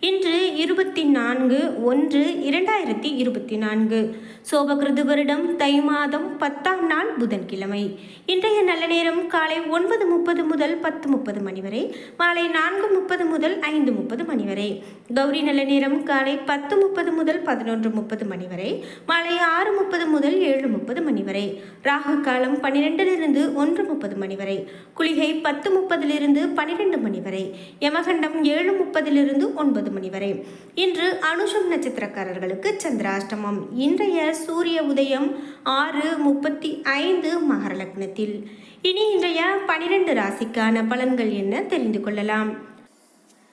இன்று இருபத்தி நான்கு ஒன்று இரண்டாயிரத்தி இருபத்தி நான்கு சோபகிருது வருடம் தை மாதம் பத்தாம் நாள் புதன்கிழமை. இன்றைய நல்ல நேரம் காலை ஒன்பது முப்பது முதல் பத்து முப்பது மணி வரை மாலை நான்கு முப்பது முதல் ஐந்து முப்பது மணி வரை. கௌரி நல்ல நேரம் காலை பத்து முப்பது முதல் பதினொன்று முப்பது மணி வரை மாலை ஆறு முப்பது முதல் ஏழு முப்பது மணி வரை. ராகு காலம் பன்னிரெண்டிலிருந்து ஒன்று முப்பது மணி வரை. குளிகை பத்து முப்பதிலிருந்து பன்னிரெண்டு மணி வரை. யமகண்டம் ஏழு முப்பதிலிருந்து ஒன்பது மணி வரை. இன்று அனுஷம் நட்சத்திரக்காரர்களுக்கு சந்திராஷ்டமம். இன்றைய சூரிய உதயம் ஆறு முப்பத்தி ஐந்து மகர லக்னத்தில். இனி இன்றைய பனிரெண்டு ராசிக்கான பலன்கள் என்ன தெரிந்து கொள்ளலாம்.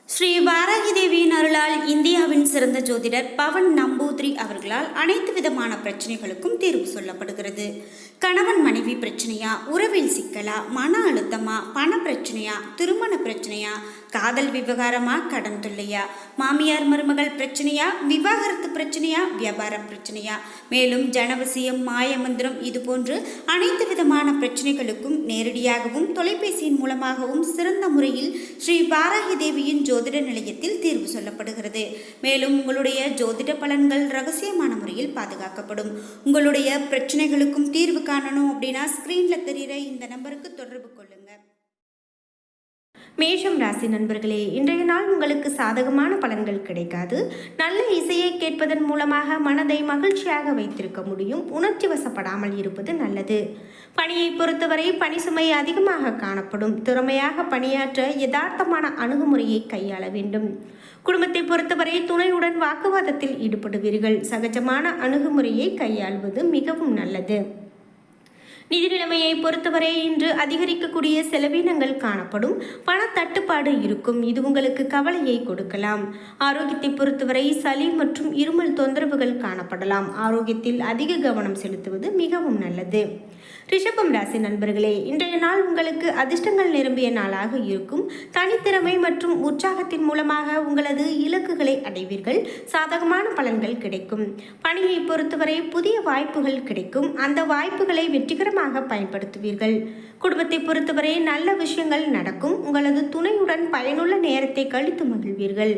ஸ்ரீ வாராகி தேவியின் அருளால் இந்தியாவின் சிறந்த ஜோதிடர் பவன் நம்பூதிரி அவர்களால் அனைத்து விதமான பிரச்சனைகளுக்கும் தீர்வு சொல்லப்படுகிறது. கணவன் மனைவி பிரச்சனையா உறவில் சிக்கலா மன அழுத்தமா பண பிரச்சனையா திருமண பிரச்சனையா காதல் விவகாரமா? கடன் தொல்லையா? மாமியார் மருமகள் பிரச்சனையா? விவாகரத்து பிரச்சனையா? வியாபார பிரச்சனையா? மேலும் ஜனவசியம் மாயமந்திரம் இது போன்று அனைத்து விதமான பிரச்சனைகளுக்கும் நேரடியாகவும் தொலைபேசியின் மூலமாகவும் சிறந்த முறையில் ஸ்ரீ பாராகி தேவியின் ஜோதிட நிலையத்தில் தீர்வு சொல்லப்படுகிறது. மேலும் உங்களுடைய ஜோதிட பலன்கள் ரகசியமான முறையில் பாதுகாக்கப்படும். உங்களுடைய பிரச்சனைகளுக்கும் தீர்வு காணணும் அப்படின்னா ஸ்க்ரீன்ல தெரிகிற இந்த நம்பருக்கு தொடர்பு கொள்ளுங்க மேஷம் ராசி நண்பர்களே இன்றைய நாள் உங்களுக்கு சாதகமான பலன்கள் கிடைக்காது. நல்ல இசையை கேட்பதன் மூலமாக மனதை மகிழ்ச்சியாக வைத்திருக்க முடியும். உணர்ச்சி வசப்படாமல் இருப்பது நல்லது. பணியை பொறுத்தவரை பணி சுமை அதிகமாக காணப்படும். திறமையாக பணியாற்ற யதார்த்தமான அணுகுமுறையை கையாள வேண்டும். குடும்பத்தை பொறுத்தவரை துணையுடன் வாக்குவாதத்தில் ஈடுபடுவீர்கள். சகஜமான அணுகுமுறையை கையாள்வது மிகவும் நல்லது. நிதி நிலைமையை பொறுத்தவரை இன்று அதிகரிக்கக்கூடிய செலவினங்கள் காணப்படும். பண தட்டுப்பாடு இருக்கும். இது உங்களுக்கு கவலையை கொடுக்கலாம். ஆரோக்கியத்தை பொறுத்தவரை சளி மற்றும் இருமல் தொந்தரவுகள் காணப்படலாம். ஆரோக்கியத்தில் அதிக கவனம் செலுத்துவது மிகவும் நல்லது. ரிஷபம் ராசி நண்பர்களே இன்றைய நாள் உங்களுக்கு அதிர்ஷ்டங்கள் நிரம்பிய நாளாக இருக்கும். தனித்திறமை மற்றும் உற்சாகத்தின் மூலமாக உங்களது இலக்குகளை அடைவீர்கள். சாதகமான பலன்கள் கிடைக்கும். பணியை பொறுத்தவரை புதிய வாய்ப்புகள் கிடைக்கும். அந்த வாய்ப்புகளை வெற்றிகரமாக பயன்படுத்துவீர்கள். குடும்பத்தை பொறுத்தவரை நல்ல விஷயங்கள் நடக்கும். உங்களது துணையுடன் பயனுள்ள நேரத்தை கழித்து மகிழ்வீர்கள்.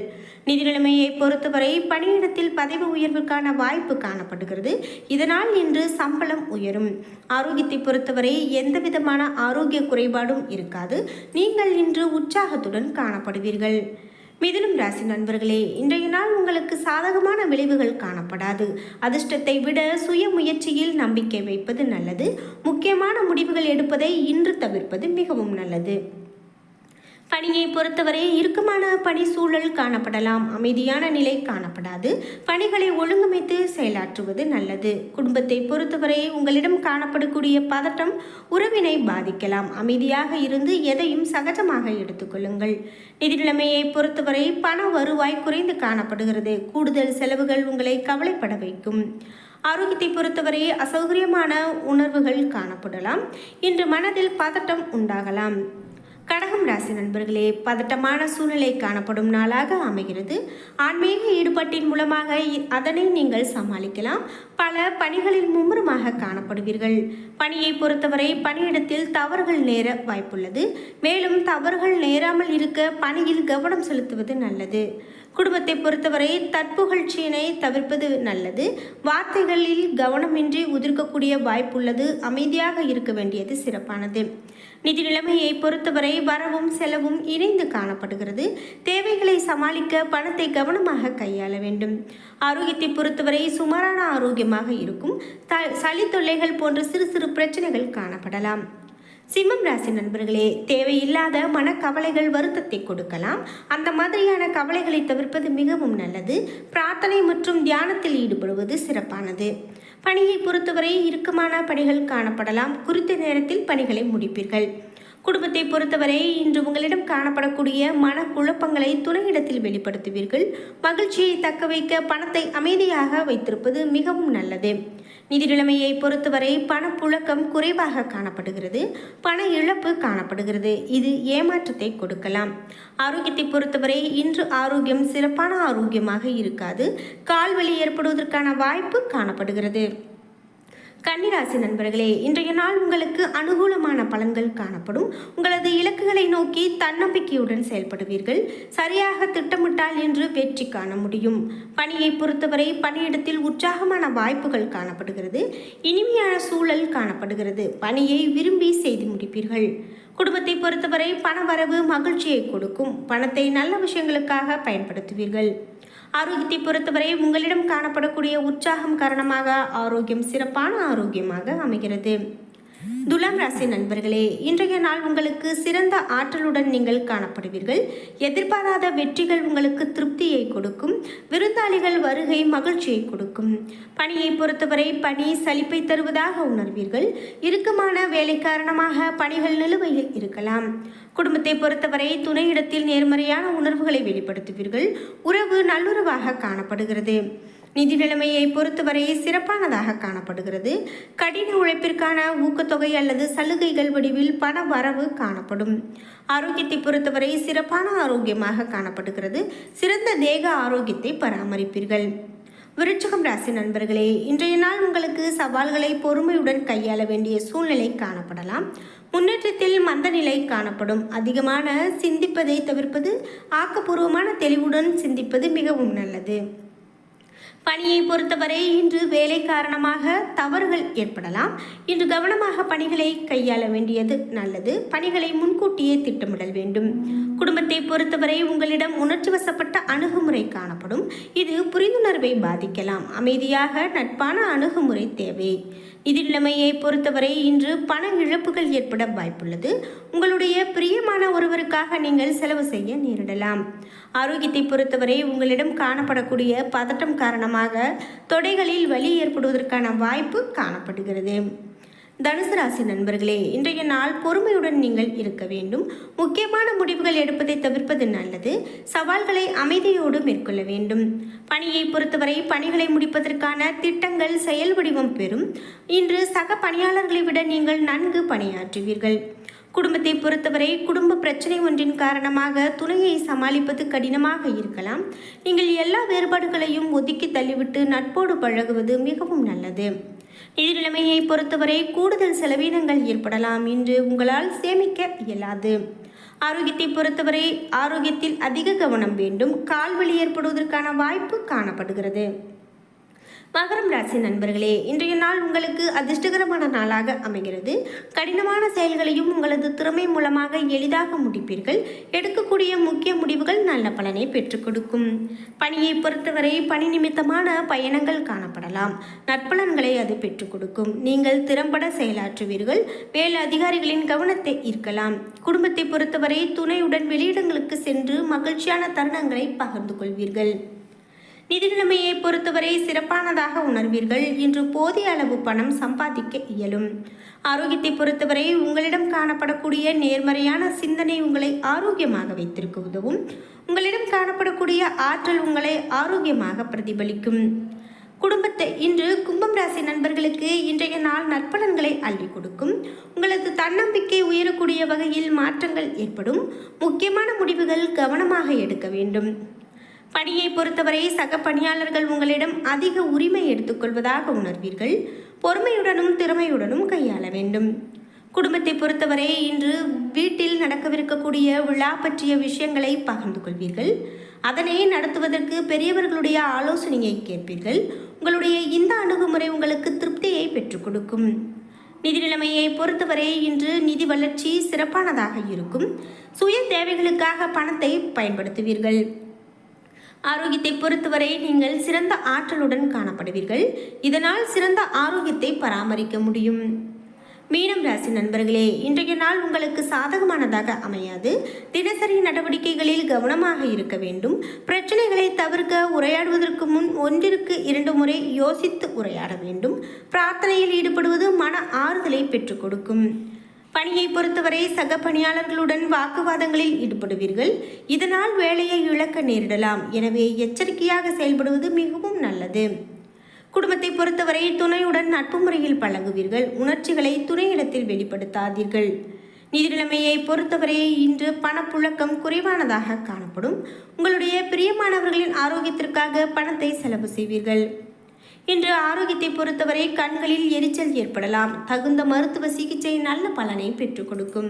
நிதி நிலைமையை பொறுத்தவரை பணியிடத்தில் பதவி உயர்வுக்கான வாய்ப்பு காணப்படுகிறது. இதனால் இன்று சம்பளம் உயரும். ஆரோக்கியத்தை பொறுத்தவரை எந்த விதமான ஆரோக்கிய குறைபாடும் இருக்காது. நீங்கள் இன்று உற்சாகத்துடன் காணப்படுவீர்கள். மிதுனம் ராசி நண்பர்களே இன்றைய நாள் உங்களுக்கு சாதகமான விளைவுகள் காணப்படாது. அதிர்ஷ்டத்தை விட சுய முயற்சியில் நம்பிக்கை வைப்பது நல்லது. முக்கியமான முடிவுகள் எடுப்பதை இன்று தவிர்ப்பது மிகவும் நல்லது. பணியை பொறுத்தவரை இறுக்கமான பணி சூழல் காணப்படலாம். அமைதியான நிலை காணப்படாது. பணிகளை ஒழுங்கமைத்து செயலாற்றுவது நல்லது. குடும்பத்தை பொறுத்தவரை உங்களிடம் காணப்படக்கூடிய பதட்டம் உறவினை பாதிக்கலாம். அமைதியாக இருந்து எதையும் சகஜமாக எடுத்துக்கொள்ளுங்கள். நிதிநிலைமையை பொறுத்தவரை பண வருவாய் குறைந்து காணப்படுகிறது. கூடுதல் செலவுகள் உங்களை கவலைப்பட வைக்கும். ஆரோக்கியத்தை பொறுத்தவரை அசௌகரியமான உணர்வுகள் காணப்படலாம். இன்று மனதில் பதட்டம் உண்டாகலாம். கடகம் ராசி நண்பர்களே பதட்டமான சூழ்நிலை காணப்படும் நாளாக அமைகிறது. ஆன்மீக ஈடுபாட்டின் மூலமாக இ- அதனை நீங்கள் சமாளிக்கலாம். பல பணிகளில் மும்முரமாக காணப்படுவீர்கள். பணியை பொறுத்தவரை பணியிடத்தில் தவறுகள் நேர வாய்ப்புள்ளது. மேலும் தவறுகள் நேராமல் இருக்க பணியில் கவனம் செலுத்துவது நல்லது. குடும்பத்தை பொறுத்தவரை தற்புகழ்ச்சியினை தவிர்ப்பது நல்லது. வார்த்தைகளில் கவனமின்றி உதிர்க்கக்கூடிய வாய்ப்புள்ளது. அமைதியாக இருக்க வேண்டியது சிறப்பானது. நிதி நிலைமையை பொறுத்தவரை வரவும் செலவும் இணைந்து காணப்படுகிறது. தேவைகளை சமாளிக்க பணத்தை கவனமாக கையாள வேண்டும். ஆரோக்கியத்தை பொறுத்தவரை சுமாரான ஆரோக்கியமாக இருக்கும். த சளி தொல்லைகள் போன்ற சிறு சிறு பிரச்சனைகள் காணப்படலாம். சிம்மம் ராசி நண்பர்களே தேவையில்லாத மனக்கவலைகள் வருத்தத்தை கொடுக்கலாம். அந்த மாதிரியான கவலைகளை தவிர்ப்பது மிகவும் நல்லது. பிரார்த்தனை மற்றும் தியானத்தில் ஈடுபடுவது சிறப்பானது. பணியை பொறுத்தவரை இறுக்கமான பணிகள் காணப்படலாம். குறித்த நேரத்தில் பணிகளை முடிப்பீர்கள். குடும்பத்தை பொறுத்தவரை இன்று உங்களிடம் காணப்படக்கூடிய மன குழப்பங்களை துணையிடத்தில் வெளிப்படுத்துவீர்கள். மகிழ்ச்சியை தக்க வைக்க பணத்தை அமைதியாக வைத்திருப்பது மிகவும் நல்லது. நிதி நிலைமையை பொறுத்தவரை பணப்புழக்கம் குறைவாக காணப்படுகிறது பண இழப்பு காணப்படுகிறது. இது ஏமாற்றத்தை கொடுக்கலாம். ஆரோக்கியத்தை பொறுத்தவரை இன்று ஆரோக்கியம் சிறப்பான ஆரோக்கியமாக இருக்காது. கால்வலி ஏற்படுவதற்கான வாய்ப்பு காணப்படுகிறது. கன்னிராசி நண்பர்களே இன்றைய நாள் உங்களுக்கு அனுகூலமான பலன்கள் காணப்படும். உங்களது இலக்குகளை நோக்கி தன்னம்பிக்கையுடன் செயல்படுவீர்கள். சரியாக திட்டமிட்டால் என்று வெற்றி காண முடியும். பணியை பொறுத்தவரை பணியிடத்தில் உற்சாகமான வாய்ப்புகள் காணப்படுகிறது. இனிமையான சூழல் காணப்படுகிறது. பணியை விரும்பி செய்து முடிப்பீர்கள். குடும்பத்தை பொறுத்தவரை பணவரவு மகிழ்ச்சியை கொடுக்கும். பணத்தை நல்ல விஷயங்களுக்காக பயன்படுத்துவீர்கள். ஆரோக்கியத்தை பொறுத்தவரை உங்களிடம் காணப்படக்கூடிய உற்சாகம் காரணமாக ஆரோக்கியம் சிறப்பான ஆரோக்கியமாக அமைகிறது. துலாம் ராசி நண்பர்களே இன்றைய நாள் உங்களுக்கு சிறந்த ஆற்றலுடன் நீங்கள் காணப்படுவீர்கள். எதிர்பாராத வெற்றிகள் உங்களுக்கு திருப்தியை கொடுக்கும். விருந்தாளிகள் வருகை மகிழ்ச்சியை கொடுக்கும். பணியை பொறுத்தவரை பணி சலிப்பை தருவதாக உணர்வீர்கள். இறுக்கமான வேலை காரணமாக பணிகள் நிலுவையில் இருக்கலாம். குடும்பத்தை பொறுத்தவரை துணையிடத்தில் நேர்மறையான உணர்வுகளை வெளிப்படுத்துவீர்கள். உறவு நல்லுறவாக காணப்படுகிறது. நிதி நிலைமையை பொறுத்தவரை சிறப்பானதாக காணப்படுகிறது. கடின உழைப்பிற்கான ஊக்கத்தொகை அல்லது சலுகைகள் வடிவில் பண வரவு காணப்படும். ஆரோக்கியத்தை பொறுத்தவரை சிறப்பான ஆரோக்கியமாக காணப்படுகிறது. சிறந்த தேக ஆரோக்கியத்தை பராமரிப்பீர்கள். விருச்சகம் ராசி நண்பர்களே இன்றைய நாள் உங்களுக்கு சவால்களை பொறுமையுடன் கையாள வேண்டிய சூழ்நிலை காணப்படலாம். முன்னேற்றத்தில் மந்த நிலை காணப்படும். அதிகமான சிந்திப்பதை தவிர்ப்பது ஆக்கப்பூர்வமான தெளிவுடன் சிந்திப்பது மிகவும் நல்லது. பணியை பொறுத்தவரை இன்று வேலை காரணமாக தவறுகள் ஏற்படலாம். இன்று கவனமாக பணிகளை கையாள வேண்டியது நல்லது. பணிகளை முன்கூட்டியே திட்டமிடல் வேண்டும். குடும்பத்தை பொறுத்தவரை உங்களிடம் உணர்ச்சி வசப்பட்ட அணுகுமுறை காணப்படும். இது புரிந்துணர்வை பாதிக்கலாம். அமைதியாக நட்பான அணுகுமுறை தேவை. நிலைமையை பொறுத்தவரை இன்று பண இழப்புகள் ஏற்பட வாய்ப்புள்ளது. உங்களுடைய பிரியமான ஒருவருக்காக நீங்கள் செலவு செய்ய நேரிடலாம். ஆரோக்கியத்தை பொறுத்தவரை உங்களிடம் காணப்படக்கூடிய பதட்டம் காரணமாக தொடைகளில் வலி ஏற்படுவதற்கான வாய்ப்பு காணப்படுகிறது. தனுசு ராசி நண்பர்களே இன்றைய நாள் பொறுமையுடன் நீங்கள் இருக்க வேண்டும். முக்கியமான முடிவுகள் எடுப்பதை தவிர்ப்பது நல்லது. சவால்களை அமைதியோடு மேற்கொள்ள வேண்டும். பணியை பொறுத்தவரை பணிகளை முடிப்பதற்கான திட்டங்கள் செயல் வடிவம் பெறும். இன்று சக பணியாளர்களை விட நீங்கள் நன்கு பணியாற்றுவீர்கள். குடும்பத்தை பொறுத்தவரை குடும்ப பிரச்சனை ஒன்றின் காரணமாக துணையை சமாளிப்பது கடினமாக இருக்கலாம். நீங்கள் எல்லா வேறுபாடுகளையும் ஒதுக்கி தள்ளிவிட்டு நட்போடு பழகுவது மிகவும் நல்லது. எதிர்நிலைமையை பொறுத்தவரை கூடுதல் செலவினங்கள் ஏற்படலாம் என்று உங்களால் சேமிக்க இயலாது. ஆரோக்கியத்தை பொறுத்தவரை ஆரோக்கியத்தில் அதிக கவனம் வேண்டும். கால்வழி ஏற்படுவதற்கான வாய்ப்பு காணப்படுகிறது. மகரம் ராசி நண்பர்களே இன்றைய நாள் உங்களுக்கு அதிர்ஷ்டகரமான நாளாக அமைகிறது. கடினமான செயல்களையும் உங்களது திறமை மூலமாக எளிதாக முடிப்பீர்கள். எடுக்கக்கூடிய முக்கிய முடிவுகள் நல்ல பலனை பெற்றுக் கொடுக்கும். பணியை பொறுத்தவரை பணி நிமித்தமான பயணங்கள் காணப்படலாம். நற்பலன்களை அது பெற்றுக் கொடுக்கும். நீங்கள் திறம்பட செயலாற்றுவீர்கள். வேலை அதிகாரிகளின் கவனத்தை ஈர்க்கலாம். குடும்பத்தை பொறுத்தவரை துணையுடன் வெளியிடங்களுக்கு சென்று மகிழ்ச்சியான தருணங்களை பகிர்ந்து கொள்வீர்கள். நிதி நிலைமையை பொறுத்தவரை சிறப்பானதாக உணர்வீர்கள். இன்று போதிய அளவு பணம் சம்பாதிக்க இயலும். ஆரோக்கியத்தை பொறுத்தவரை உங்களிடம் காணப்படக்கூடிய நேர்மறையான சிந்தனை உங்களை ஆரோக்கியமாக வைத்திருக்க உதவும். உங்களிடம் காணப்படக்கூடிய ஆற்றல் உங்களை ஆரோக்கியமாக பிரதிபலிக்கும். குடும்பத்தை இன்று கும்பம் ராசி நண்பர்களுக்கு இன்றைய நாள் நற்பலன்களை அள்ளி கொடுக்கும். உங்களது தன்னம்பிக்கை உயரக்கூடிய வகையில் மாற்றங்கள் ஏற்படும். முக்கியமான முடிவுகள் கவனமாக எடுக்க வேண்டும். பணியை பொறுத்தவரை சக பணியாளர்கள் உங்களிடம் அதிக உரிமை எடுத்துக்கொள்வதாக உணர்வீர்கள். பொறுமையுடனும் திறமையுடனும் கையாள வேண்டும். குடும்பத்தை பொறுத்தவரை இன்று வீட்டில் நடக்கவிருக்கக்கூடிய விழா பற்றிய விஷயங்களை பகிர்ந்து கொள்வீர்கள். அதனை நடத்துவதற்கு பெரியவர்களுடைய ஆலோசனையை கேட்பீர்கள். உங்களுடைய இந்த அணுகுமுறை உங்களுக்கு திருப்தியை பெற்றுக் கொடுக்கும். நிதி நிலைமையை பொறுத்தவரை இன்று நிதி வளர்ச்சி சிறப்பானதாக இருக்கும். சுய தேவைகளுக்காக பணத்தை பயன்படுத்துவீர்கள். ஆரோக்கியத்தை பொறுத்தவரை நீங்கள் சிறந்த ஆற்றலுடன் காணப்படுவீர்கள். இதனால் சிறந்த ஆரோக்கியத்தை பராமரிக்க முடியும். மீனம் ராசி நண்பர்களே இன்றைய நாள் உங்களுக்கு சாதகமானதாக அமையாது. தினசரி நடவடிக்கைகளில் கவனமாக இருக்க வேண்டும். பிரச்சனைகளை தவிர்க்க உரையாடுவதற்கு முன் ஒன்றிற்கு இரண்டு முறை யோசித்து உரையாட வேண்டும். பிரார்த்தனையில் ஈடுபடுவது மன ஆறுதலை பெற்றுக் கொடுக்கும். பணியை பொறுத்தவரை சக பணியாளர்களுடன் வாக்குவாதங்களில் ஈடுபடுவீர்கள். இதனால் வேலையை இழக்க நேரிடலாம். எனவே எச்சரிக்கையாக செயல்படுவது மிகவும் நல்லது. குடும்பத்தை பொறுத்தவரை துணையுடன் நட்பு முறையில் பழகுவீர்கள். உணர்ச்சிகளை துணையிடத்தில் வெளிப்படுத்தாதீர்கள். நிதிநிலைமையை பொறுத்தவரை இன்று பணப்புழக்கம் குறைவானதாக காணப்படும். உங்களுடைய பிரியமானவர்களின் ஆரோக்கியத்திற்காக பணத்தை செலவு செய்வீர்கள். இன்று ஆரோக்கியத்தை பொறுத்தவரை கண்களில் எரிச்சல் ஏற்படலாம். தகுந்த மருத்துவ சிகிச்சை நல்ல பலனை பெற்றுக் கொடுக்கும்.